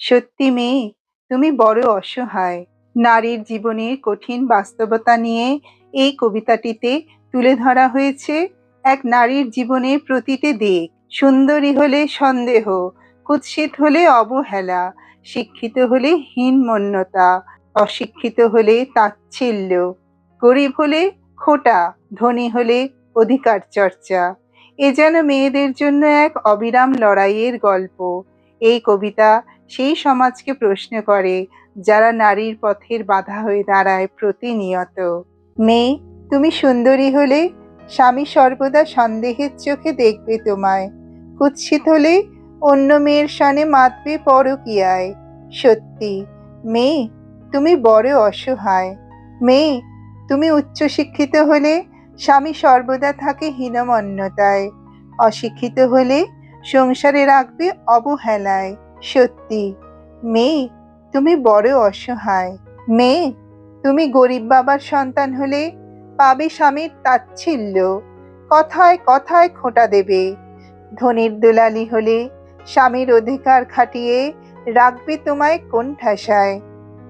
সত্যি মেয়ে, তুমি বড় অসহায়। নারীর জীবনের কঠিন বাস্তবতা নিয়ে এই কবিতাটিতে তুলে ধরা হয়েছে এক নারীর জীবনের প্রতিটি দিক। সুন্দরী হলে সন্দেহ, কুৎসিত হলে অবহেলা, শিক্ষিত হলে হীনমন্যতা, অশিক্ষিত হলে তাচ্ছিল্য, গরিব হলে খোটা, ধনী হলে অধিকার চর্চা। এ যেন মেয়েদের জন্য এক অবিরাম লড়াইয়ের গল্প। এই কবিতা সেই সমাজকে প্রশ্ন করে, যারা নারীর পথের বাধা হয়ে দাঁড়ায় প্রতিনিয়ত। মেয়ে, তুমি সুন্দরী হলে স্বামী সর্বদা সন্দেহের চোখে দেখবে তোমায়। কুৎসিত হলে অন্য মেয়ের সনে মাতবে পরকীয়ায়। সত্যি, মেয়ে, তুমি বড় অসহায়। মেয়ে, তুমি উচ্চশিক্ষিত হলে স্বামী সর্বদা থাকে হীনমন্যতায়। অশিক্ষিত হলে সংসারে রাখবে অবহেলায়। সত্যি। মেয়ে, তুমি বড় অসহায়। মেয়ে, তুমি গরিব বাবার সন্তান হলে পাবে স্বামীর তাচ্ছিল্য। কথায় কথায় খোঁটা দেবে। ধনির দুলালি হলে স্বামীর অধিকার খাটিয়ে রাখবে তোমায় কোন ঠাসায়।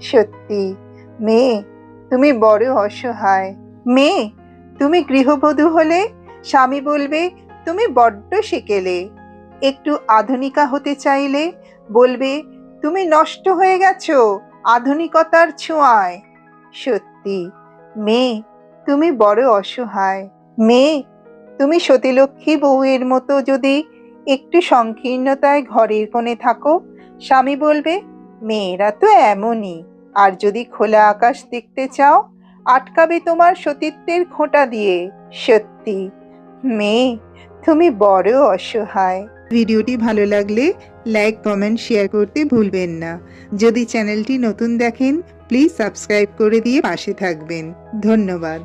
সত্যি, মেয়ে, তুমি বড় অসহায়। মেয়ে, তুমি গৃহবধূ হলে স্বামী বলবে, তুমি বড্ড শিকেলে। একটু আধুনিকা হতে চাইলে বলবে, তুমি নষ্ট হয়ে গেছো আধুনিকতার ছোঁয়ায়। সত্যি, মেয়ে, তুমি বড় অসহায়। মেয়ে, তুমি সতীলক্ষ্মী বউয়ের মতো যদি একটু সংকীর্ণতায় ঘরের কোণে থাকো, স্বামী বলবে, মেয়েরা তো এমনই, আর যদি খোলা আকাশ দেখতে চাও, আটকাবে তোমার সতীত্বের খোঁটা দিয়ে। সত্যি, মেয়ে তুমি বড় অসহায়। ভিডিওটি ভালো লাগলে লাইক কমেন্ট শেয়ার করতে ভুলবেন না। যদি চ্যানেলটি নতুন দেখেন প্লিজ সাবস্ক্রাইব করে দিয়ে পাশে থাকবেন। ধন্যবাদ।